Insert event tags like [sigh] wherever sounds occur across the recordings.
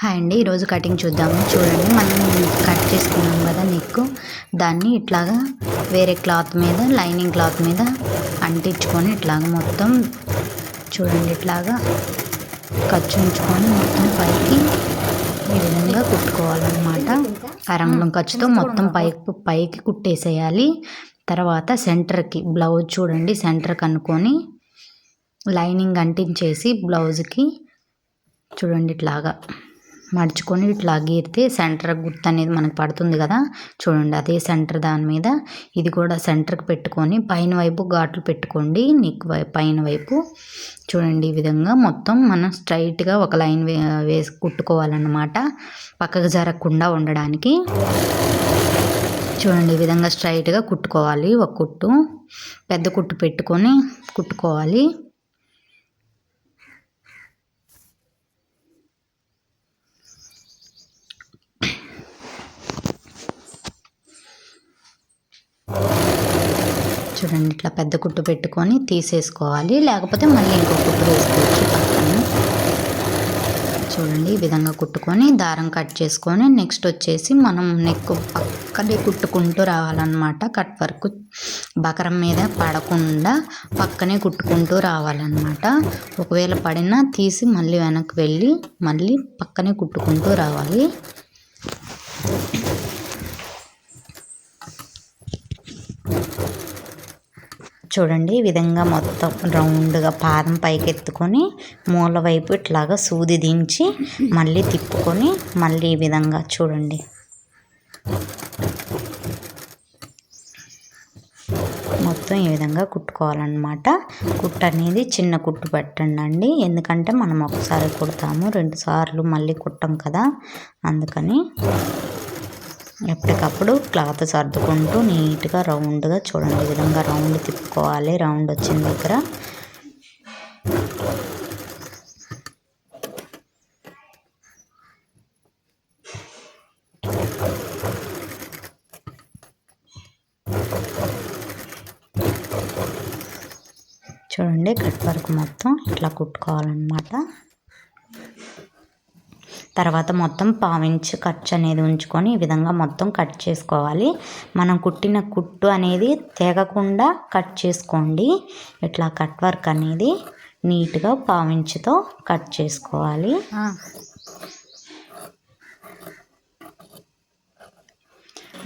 Hi అండి ఈరోజు cutting చూద్దాము. చూడండి మనం కట్ చేసుకున్నాం కదా నెక్ దాన్ని ఇట్లాగా వేరే క్లాత్ మీద లైనింగ్ క్లాత్ మీద అంటించుకొని ఇట్లాగ మొత్తం చూడండి ఇట్లాగా ఖర్చు ఉంచుకొని మొత్తం పైకి ఈ విధంగా కుట్టుకోవాలన్నమాట. అరంగుళం ఖర్చుతో మొత్తం పైకి పైకి కుట్టేసేయాలి. తర్వాత సెంటర్కి బ్లౌజ్ చూడండి సెంటర్కి అనుకొని లైనింగ్ అంటించేసి బ్లౌజ్కి చూడండి ఇట్లాగా మడుచుకొని ఇట్లా గీరితే సెంటర్ గుర్తు అనేది మనకు పడుతుంది కదా. చూడండి అదే సెంటర్ దాని మీద. ఇది కూడా సెంటర్కి పెట్టుకొని పైన వైపు ఘాట్లు పెట్టుకోండి. నెక్ పైన వైపు. చూడండి ఈ విధంగా మొత్తం మనం స్ట్రైట్గా ఒక లైన్ వే వేసి కుట్టుకోవాలన్నమాట. పక్కకు జరగకుండా ఉండడానికి. చూడండి ఈ విధంగా స్ట్రైట్గా కుట్టుకోవాలి. ఒక కుట్టు. పెద్ద కుట్టు పెట్టుకొని కుట్టుకోవాలి. చూడండి ఇట్లా పెద్ద కుట్టు పెట్టుకొని తీసేసుకోవాలి. లేకపోతే మళ్ళీ ఇంకో కుట్టు వేసుకోవచ్చు పక్కన. చూడండి ఈ విధంగా కుట్టుకొని దారం కట్ చేసుకొని నెక్స్ట్ వచ్చేసి మనం నెక్ పక్కనే కుట్టుకుంటూ రావాలన్నమాట. కట్ వర్క్ బకరం మీద పడకుండా పక్కనే కుట్టుకుంటూ రావాలన్నమాట. ఒకవేళ పడినా తీసి మళ్ళీ వెనక్కి వెళ్ళి మళ్ళీ పక్కనే కుట్టుకుంటూ రావాలి. చూడండి ఈ విధంగా మొత్తం రౌండ్గా పాదం పైకి ఎత్తుకొని మూల వైపు ఇట్లాగా సూది దించి మళ్ళీ తిప్పుకొని మళ్ళీ ఈ విధంగా చూడండి. మొత్తం ఈ విధంగా కుట్టుకోవాలన్నమాట. కుట్టు అనేది చిన్న కుట్టు పెట్టండి అండి ఎందుకంటే మనం ఒకసారి కుడతాము రెండు సార్లు మళ్ళీ కుట్టాం కదా. అందుకని ఎప్పటికప్పుడు క్లాత్ సర్దుకుంటూ నీట్గా రౌండ్గా చూడండి ఈ విధంగా రౌండ్ తిప్పుకోవాలి. రౌండ్ వచ్చిన దగ్గర చూడండి కట్ వర్క్ మొత్తం ఇట్లా కుట్టుకోవాలన్నమాట. తర్వాత మొత్తం పావించి ఖర్చు అనేది ఉంచుకొని ఈ విధంగా మొత్తం కట్ చేసుకోవాలి. మనం కుట్టిన కుట్టు అనేది తెగకుండా కట్ చేసుకోండి. ఇట్లా కట్ వర్క్ అనేది నీట్గా పావించుతో కట్ చేసుకోవాలి.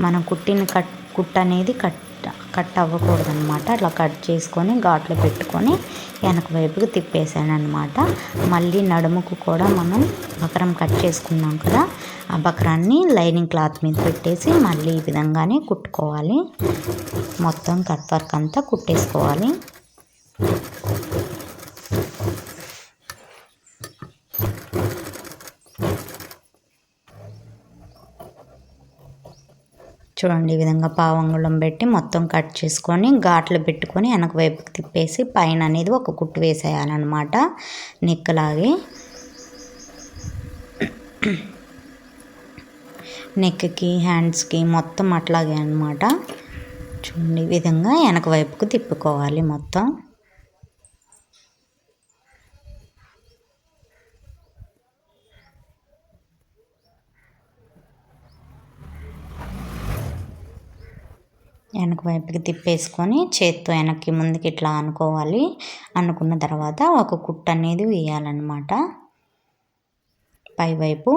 మనం కుట్టిన కట్ కుట్టు అనేది కట్ కట్ అవ్వకూడదు అనమాట అట్లా కట్ చేసుకొని ఘాట్లో పెట్టుకొని వెనక వైపుకి తిప్పేసాను అనమాట మళ్ళీ నడుముకు కూడా మనం బకరం కట్ చేసుకున్నాం కదా ఆ బకరాన్ని లైనింగ్ క్లాత్ మీద పెట్టేసి మళ్ళీ ఈ విధంగానే కుట్టుకోవాలి. మొత్తం కట్ వర్క్ అంతా కుట్టేసుకోవాలి. చూడండి ఈ విధంగా పావంగుళం పెట్టి మొత్తం కట్ చేసుకొని ఘాట్లు పెట్టుకొని వెనక వైపుకి తిప్పేసి పైన అనేది ఒక కుట్టు వేసేయాలన్నమాట నెక్కలాగే. నెక్కి హ్యాండ్స్కి మొత్తం అట్లాగే అనమాట చూడండి ఈ విధంగా వెనక వైపుకు తిప్పుకోవాలి మొత్తం. వెనక వైపుకి తిప్పేసుకొని చేత్తో వెనక్కి ముందుకి ఇట్లా అనుకోవాలి. అనుకున్న తర్వాత ఒక కుట్టు అనేది వేయాలన్నమాట. పైవైపు.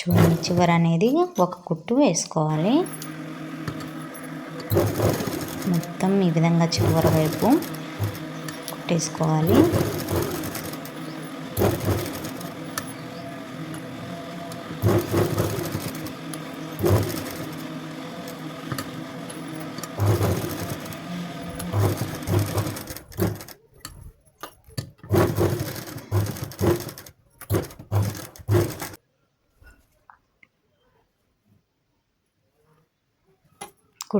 చూడండి చివర అనేది ఒక కుట్టు వేసుకోవాలి. మొత్తం ఈ విధంగా చివరి వైపు కుట్టేసుకోవాలి.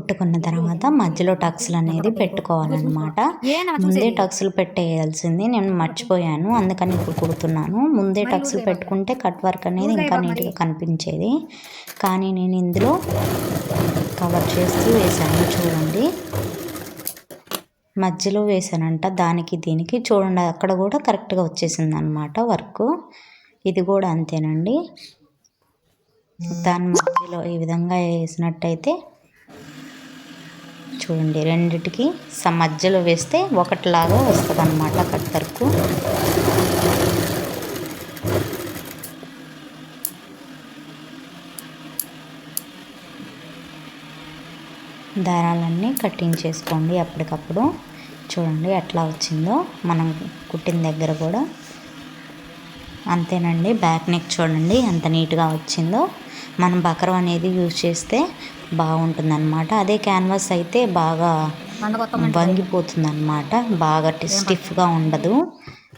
కుట్టుకున్న తర్వాత మధ్యలో టక్స్లు అనేది పెట్టుకోవాలన్నమాట. ముందే టక్స్లు పెట్టేయాల్సింది. నేను మర్చిపోయాను. అందుకని ఇప్పుడు కుడుతున్నాను. ముందే టక్స్లు పెట్టుకుంటే కట్ వర్క్ అనేది ఇంకా నీట్గా కనిపించేది. కానీ నేను ఇందులో కవర్ చేస్తూ వేసాను చూడండి. మధ్యలో వేసానంట దానికి దీనికి చూడండి. అక్కడ కూడా కరెక్ట్గా వచ్చేసింది అనమాట వర్క్. ఇది కూడా అంతేనండి. దాని మధ్యలో ఈ విధంగా వేసినట్టయితే చూడండి రెండిటికి మధ్యలో వేస్తే ఒకటిలాగా వస్తుంది అనమాట కట్ దారాలన్నీ కటింగ్ చేసుకోండి అప్పటికప్పుడు. చూడండి ఎట్లా వచ్చిందో మనం కుట్టిన దగ్గర కూడా. అంతేనండి బ్యాక్ నెక్ చూడండి ఎంత నీట్గా వచ్చిందో. మనం బకరం అనేది యూజ్ చేస్తే బాగుంటుంది అనమాట అదే క్యాన్వాస్ అయితే బాగా వంగిపోతుంది అనమాట బాగా స్టిఫ్గా ఉండదు.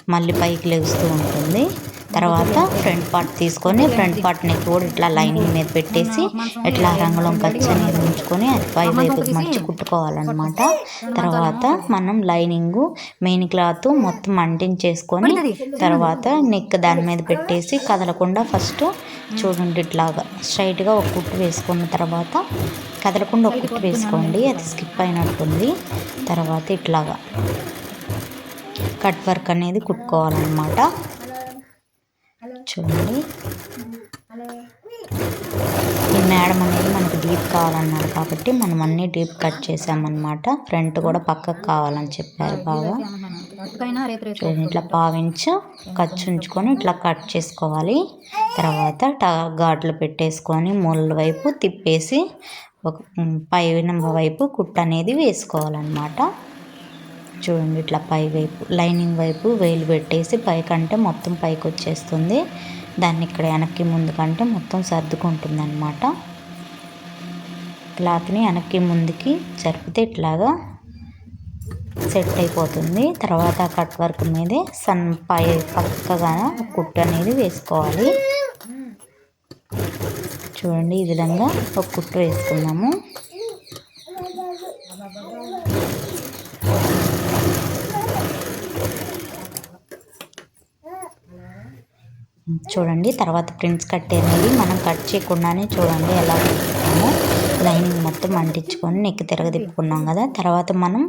మళ్ళీ పైకి లెగుస్తూ ఉంటుంది. తర్వాత ఫ్రంట్ పార్ట్ తీసుకొని ఫ్రంట్ పార్ట్ నెక్ కూడా ఇట్లా లైనింగ్ మీద పెట్టేసి ఇట్లా రంగులం ఖర్చు ఉంచుకొని అది పై వైపుకి మర్చి కుట్టుకోవాలన్నమాట. తర్వాత మనం లైనింగ్ మెయిన్ క్లాత్ మొత్తం అంటించేసుకొని తర్వాత నెక్ దాని మీద పెట్టేసి కదలకుండా ఫస్ట్ చూడండి ఇట్లాగా స్ట్రైట్గా ఒక కుట్టు వేసుకున్న తర్వాత కదలకుండా ఒక కుట్టు వేసుకోండి అది స్కిప్ అయినట్టుంది. తర్వాత ఇట్లాగా కట్ వర్క్ అనేది కుట్టుకోవాలన్నమాట. చూడండి. ఈ మేడం అనేది మనకు డీప్ కావాలన్నారు కాబట్టి మనం అన్ని డీప్ కట్ చేసామన్నమాట. ఫ్రంట్ కూడా పక్కకు కావాలని చెప్పారు బాగా చూడండి ఇట్లా పావించు ఖర్చు ఉంచుకొని ఇట్లా కట్ చేసుకోవాలి. తర్వాత టా ఘాట్లు పెట్టేసుకొని మూల వైపు తిప్పేసి ఒక పైన వైపు కుట్ట అనేది వేసుకోవాలన్నమాట. చూడండి ఇట్లా పై వైపు లైనింగ్ వైపు వేలు పెట్టేసి పైకంటే మొత్తం పైకి వచ్చేస్తుంది దాన్ని ఇక్కడ వెనక్కి ముందు కంటే మొత్తం సర్దుకుంటుంది అనమాట క్లాత్ని వెనక్కి ముందుకి జరిపితే ఇట్లాగా సెట్ అయిపోతుంది. తర్వాత కట్ వర్క్ మీదే సన్ పై పక్కగా కుట్టు అనేది వేసుకోవాలి. చూడండి ఈ విధంగా ఒక కుట్టు వేసుకుందాము చూడండి. తర్వాత ప్రింట్స్ కట్ అనేది మనం కట్ చేయకుండానే చూడండి ఎలా పెట్టుకున్నామో లైనింగ్ మొత్తం అంటించుకొని నెక్కి తిరగ తిప్పుకున్నాం కదా. తర్వాత మనం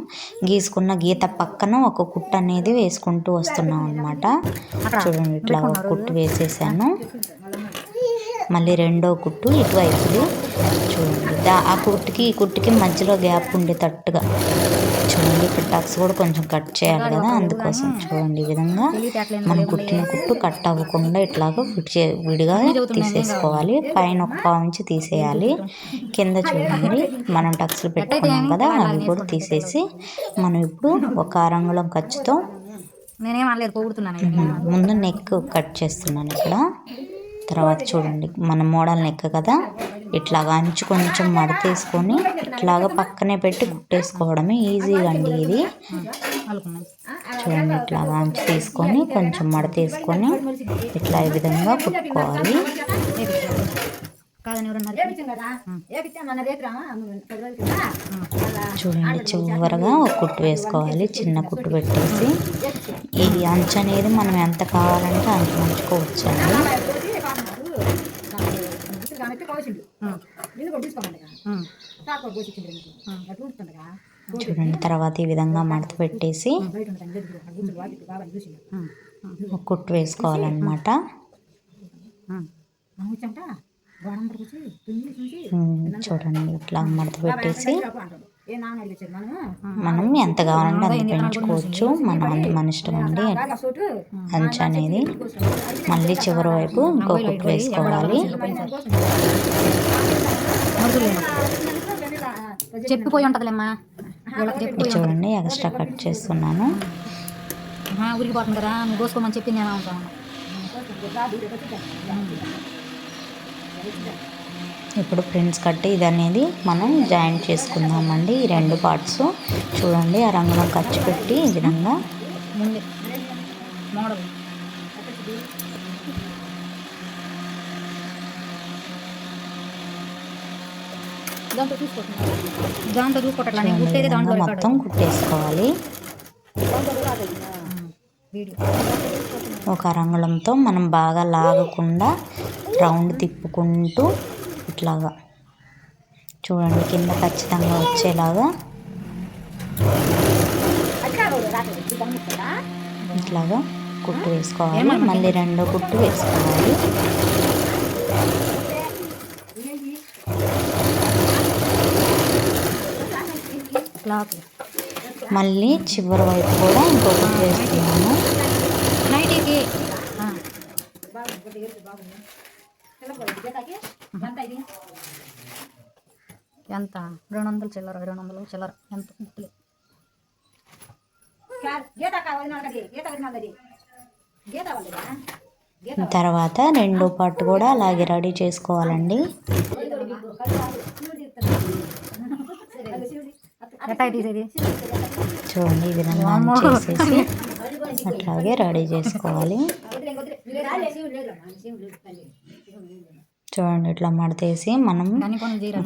గీసుకున్న గీత పక్కన ఒక కుట్టు అనేది వేసుకుంటూ వస్తున్నాం అనమాట చూడండి ఇట్లా ఒక కుట్టు వేసేసాను. మళ్ళీ రెండో కుట్టు ఇటువైపుది. చూడండి ఆ కుట్టుకి ఈ కుట్టుకి మధ్యలో గ్యాప్ ఉండేటట్టుగా. చూడండి. ఇక్కడ టక్స్ కూడా కొంచెం కట్ చేయాలి కదా. అందుకోసం చూడండి ఈ విధంగా మనం కుట్టిన కుట్టు కట్ అవ్వకుండా ఇట్లాగా విడి విడిగా తీసేసుకోవాలి. పైన ఒక పావు తీసేయాలి. కింద చూడండి. మనం టక్స్లు పెట్టుకున్నాం కదా. అవి కూడా తీసేసి మనం ఇప్పుడు ఒక అరంగుళం ఖర్చుతో నేనేం అనలేదు. పోగొడుతున్నాను. ముందు నెక్ కట్ చేస్తున్నాను ఇక్కడ. తర్వాత చూడండి. మన మోడల్ నెక్ కదా. ఇట్లాగా అంచు కొంచెం మడతేసుకొని ఇట్లాగా పక్కనే పెట్టి కుట్టేసుకోవడమే ఈజీగా అండి ఇది. చూడండి ఇట్లాగా అంచు తీసుకొని కొంచెం మడతేసుకొని ఇట్లా ఈ విధంగా కుట్టుకోవాలి. చూడండి చివరగా ఒక కుట్టు వేసుకోవాలి చిన్న కుట్టు పెట్టేసి ఈ అంచు అనేది మనం ఎంత కావాలంటే అంత ఉంచుకోవచ్చు అండి చూడండి తర్వాత ఈ విధంగా మడత పెట్టేసి కుట్టు వేసుకోవాలన్నమాట చూడండి ఇట్లా మడత పెట్టేసి మనం ఎంత కావాలంటే అంత పెంచుకోవచ్చు మనం అంత మన ఇష్టం అండి అంచు అనేది మళ్ళీ చివరి వైపు ఇంకో కుట్టు వేసుకోవాలి చెప్పిపోయి ఉంటుందిలేమ్మా ఇది చూడండి ఎక్స్ట్రా కట్ చేస్తున్నాను ఊరికి పోతుంది కదా నువ్వు కోసుకోమని చెప్పింది ఏమో ఉంటాను ఇప్పుడు ప్రింట్స్ కట్టి ఇది అనేది మనం జాయింట్ చేసుకుందామండి. ఈ రెండు పార్ట్స్ చూడండి ఆ రంగులో ఖర్చు పెట్టి ఈ విధంగా. మొత్తం కుట్టేసుకోవాలి. ఒక రంగుళంతో మనం బాగా లాగకుండా రౌండ్ తిప్పుకుంటూ ఇట్లాగా చూడండి కింద ఖచ్చితంగా వచ్చేలాగా. ఇట్లాగా కుట్టు వేసుకోవాలి. మళ్ళీ రెండో కుట్టు వేసుకోవాలి. మళ్ళీ చివరి వైపు కూడా ఇంకో కుట్టు వేస్తున్నాము నైటీకి. ఎంత రెండు వందలు చిల్లర రెండు వందలు చిల్లర ఎంత గుర్తులే తర్వాత రెండో పార్ట్ కూడా అలాగే రెడీ చేసుకోవాలండి. చూడండి ఈ విధంగా. చేసేసి. [laughs] అట్లాగే రెడీ చేసుకోవాలి. చూడండి ఇట్లా మడతేసి మనం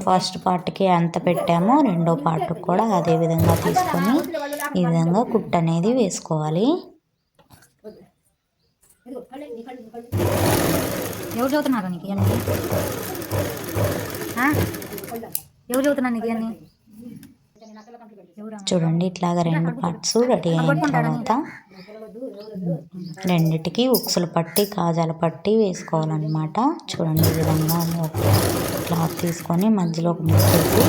ఫస్ట్ పార్ట్కి ఎంత పెట్టామో. రెండో పార్ట్ కూడా అదే విధంగా తీసుకొని ఈ విధంగా కుట్టు అనేది వేసుకోవాలి. ఎవరు చదువుతున్నారు నీకు ఇవన్నీ? ఎవరు చదువుతున్నారు నీకు ఇవన్నీ చూడండి ఇట్లాగా రెండు పార్ట్స్ రెడీ అయిన తర్వాత రెండిటికి ఉక్సులు పట్టి కాజాల పట్టి వేసుకోవాలన్నమాట. చూడండి ఈ విధంగా ఒక క్లాత్ తీసుకొని మధ్యలోకి ముచ్చేసి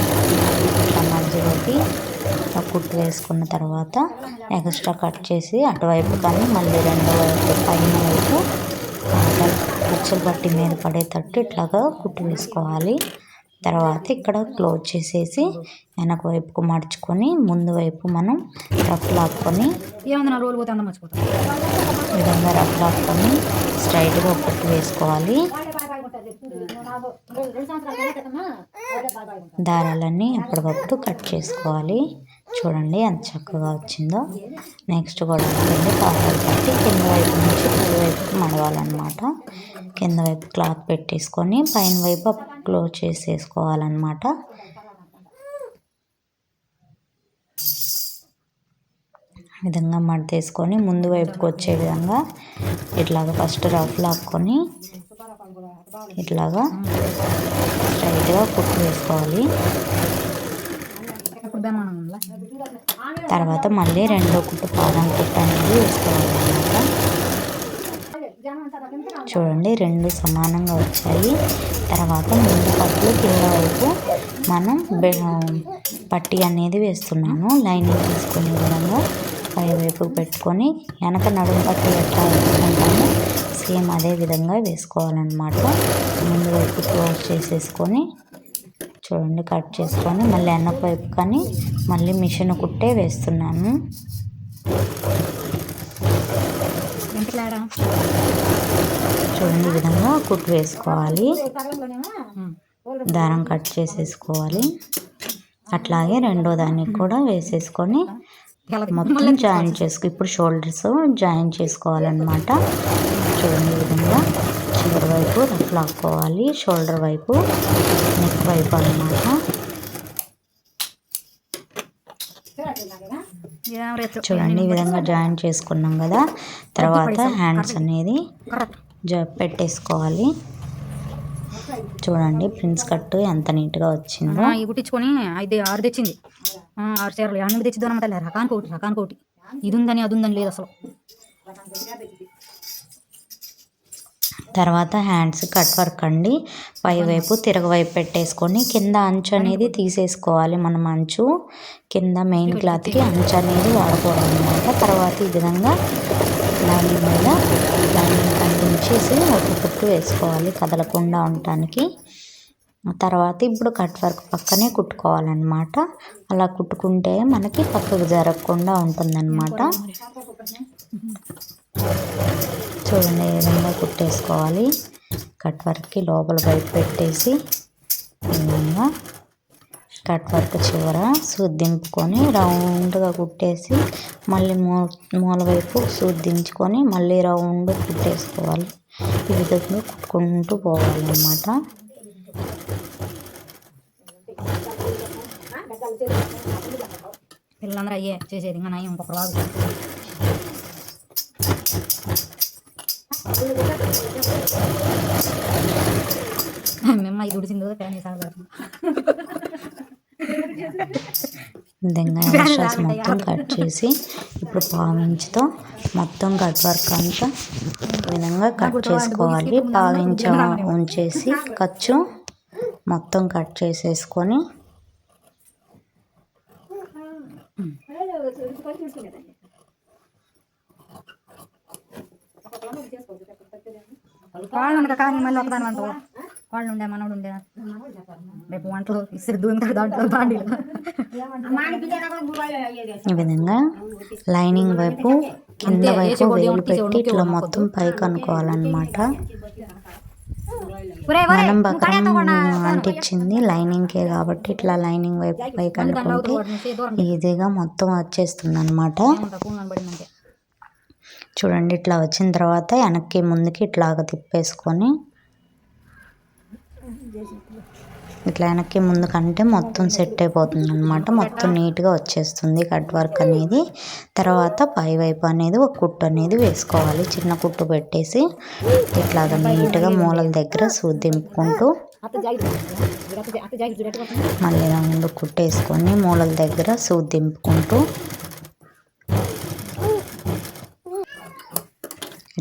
ఇట్లా మధ్యలోకి కుట్టు వేసుకున్న తర్వాత ఎక్స్ట్రా కట్ చేసి అటువైపు కానీ మళ్ళీ రెండో వైపు పైన వైపు కాజాలు ఉక్సులు పట్టి మీద పడేటట్టు ఇట్లాగా కుట్టు వేసుకోవాలి. తర్వాత ఇక్కడ క్లోజ్ చేసేసి వెనక వైపుకు మడుచుకొని ముందు వైపు మనం రఫ్ లాక్కొని విధంగా రఫ్ లాక్కొని స్ట్రైట్గా కుట్టు వేసుకోవాలి. దారాలన్నీ ఎప్పటికప్పుడు కట్ చేసుకోవాలి. చూడండి ఎంత చక్కగా వచ్చిందో. నెక్స్ట్ కూడా ఉంటుంది కావాలి పట్టి కింద వైపు నుంచి పై వైపుకి మడవాలన్నమాట. కింద వైపు క్లాత్ పెట్టేసుకొని పైన వైపు క్లోజ్ చేసేసుకోవాలన్నమాట. విధంగా మడతేసుకొని ముందు వైపుకి వచ్చే విధంగా ఇట్లాగా ఫస్ట్ రఫ్ లాక్కొని ఇట్లాగా స్ట్రైట్గా కుట్టు వేసుకోవాలి. తర్వాత మళ్ళీ రెండో కుట్టు పాదం కుట్టు అనేది వేసుకోవాలన్నమాట చూడండి రెండు సమానంగా వచ్చాయి. తర్వాత ముందు పట్టు కింద వైపు మనం పట్టి అనేది వేస్తున్నాను లైనింగ్ తీసుకునే విధంగా పై వైపు పెట్టుకొని వెనక నడుము పట్టు ఎట్లా వేసుకుంటాము సేమ్ అదే విధంగా వేసుకోవాలన్నమాట. ముందు వైపు క్లోజ్ చేసేసుకొని చూడండి కట్ చేసుకొని మళ్ళీ వెనక వైపు కానీ మళ్ళీ మిషన్ కుట్టే వేస్తున్నాను. చూడండి విధంగా కుట్టు వేసుకోవాలి. దారం కట్ చేసేసుకోవాలి. అట్లాగే రెండో దానికి కూడా వేసేసుకొని. మొత్తం జాయిన్ చేసుకో ఇప్పుడు షోల్డర్స్ జాయిన్ చేసుకోవాలన్నమాట. చూడండి ఈ విధంగా చివరి వైపు రఫ్ లాక్కోవాలి. షోల్డర్ వైపు నెక్ వైపు రేపు చూడండి ఈ విధంగా జాయిన్ చేసుకున్నాం కదా. తర్వాత హ్యాండ్స్ అనేది పెట్టేసుకోవాలి. చూడండి ప్రిన్స్ కట్ ఎంత నీట్గా వచ్చిందో. ఈ కుట్టించుకొని ఐదు ఆరు తెచ్చింది. ఆరు చీరలు. ఎనిమిది తెచ్చిద్దాం అనమాట రకానికి ఒకటి రకానికి ఒకటి ఇది ఉందని అది ఉందని లేదు అసలు. తర్వాత హ్యాండ్స్ కట్ వర్క్ అండి. పై వైపు తిరగవైపు పెట్టేసుకొని కింద అంచు అనేది తీసేసుకోవాలి మనం అంచు. కింద మెయిన్ క్లాత్కి అంచు అనేది వాడకూడదు అనమాట తర్వాత ఈ విధంగా లైనింగ్ మీద లైనింగ్ అంటించేసి ఒక కుట్టు వేసుకోవాలి కదలకుండా ఉండటానికి. తర్వాత ఇప్పుడు కట్ వర్క్ పక్కనే కుట్టుకోవాలన్నమాట. అలా కుట్టుకుంటే మనకి పక్కకు జరగకుండా ఉంటుందన్నమాట. చూడండి ఈ విధంగా కుట్టేసుకోవాలి. కట్ వర్క్కి లోపల బయట పెట్టేసి ఈ విధంగా కట్ వర్క్ చివర సూది దింపుకొని రౌండ్గా కుట్టేసి మళ్ళీ మూ మూల వైపు సూది దించుకొని మళ్ళీ రౌండ్ కుట్టేసుకోవాలి. ఈ విధంగా కుట్టుకుంటూ పోవాలన్నమాట. పిల్లలందరూ అయ్యే చేసేది ఇంకా నయం ఇంకొక రాదు. మేము ఇది ఉడిసిందో ఫ్యాన్ వేసాను విధంగా [laughs] ఎక్స్ట్రాస్ మొత్తం కట్ చేసి ఇప్పుడు పావించుతో మొత్తం కట్ వర్క్ అంతా విధంగా కట్ చేసుకోవాలి. పావించ ఉంచేసి ఖర్చు మొత్తం కట్ చేసేసుకొని ఉండక కానీ మళ్ళీ ఒకదాని వాళ్ళు ఉండే మనోడు ఉండే రేపు వంటలు ఇసురు దూముతాడు దాంట్లో బాండీలు ఈ విధంగా లైనింగ్ వైపు కింద వైపు వేలు పెట్టి ఇట్లా మొత్తం పైకి అనుకోవాలన్నమాట. మనం బక్రం అంటించింది లైనింగ్కే కాబట్టి ఇట్లా లైనింగ్ వైపు పైకి అనుకుంటే ఈజీగా మొత్తం వచ్చేస్తుంది అనమాట చూడండి ఇట్లా వచ్చిన తర్వాత వెనక్కి ముందుకి ఇట్లాగ తిప్పేసుకొని ఇట్లా వెనక్కి ముందు కంటే మొత్తం సెట్ అయిపోతుంది అనమాట మొత్తం నీట్గా వచ్చేస్తుంది కట్ వర్క్ అనేది. తర్వాత పై వైపు అనేది ఒక కుట్టు అనేది వేసుకోవాలి. చిన్న కుట్టు పెట్టేసి ఇట్లాగ నీట్గా మూలల దగ్గర సూది దింపుకుంటూ మళ్ళీ రెండు కుట్టేసుకొని మూలల దగ్గర సూది దింపుకుంటూ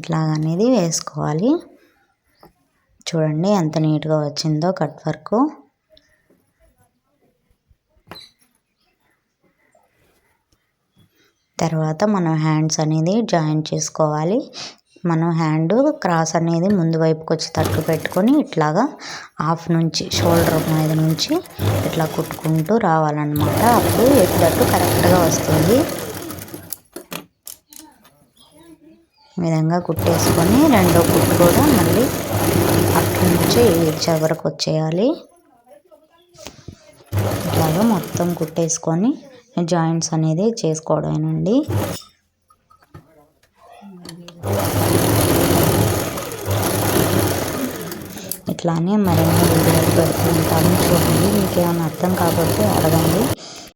ఇట్లాగ అనేది వేసుకోవాలి. చూడండి ఎంత నీట్గా వచ్చిందో కట్ వర్క్. తర్వాత మనం హ్యాండ్స్ అనేది జాయిన్ చేసుకోవాలి. మనం హ్యాండ్ క్రాస్ అనేది ముందు వైపుకి వచ్చి తట్టు పెట్టుకొని ఇట్లాగా హాఫ్ నుంచి షోల్డర్ మీద నుంచి ఇట్లా కుట్టుకుంటూ రావాలన్నమాట. అప్పుడు ఎట్లట్టు కరెక్ట్గా వస్తుంది ఈ విధంగా కుట్టేసుకొని రెండో కుట్టు కూడా మళ్ళీ అటు నుంచి ఈ చివరకు వచ్చేయాలి. ఇట్లాగా మొత్తం కుట్టేసుకొని జాయింట్స్ అనేది చేసుకోవడమేనండి. ఇట్లానే మరిన్ని వీడియోలు పెడుతూ ఉంటాను. చూడండి మీకు ఏమైనా అర్థం కాకపోతే అడగండి.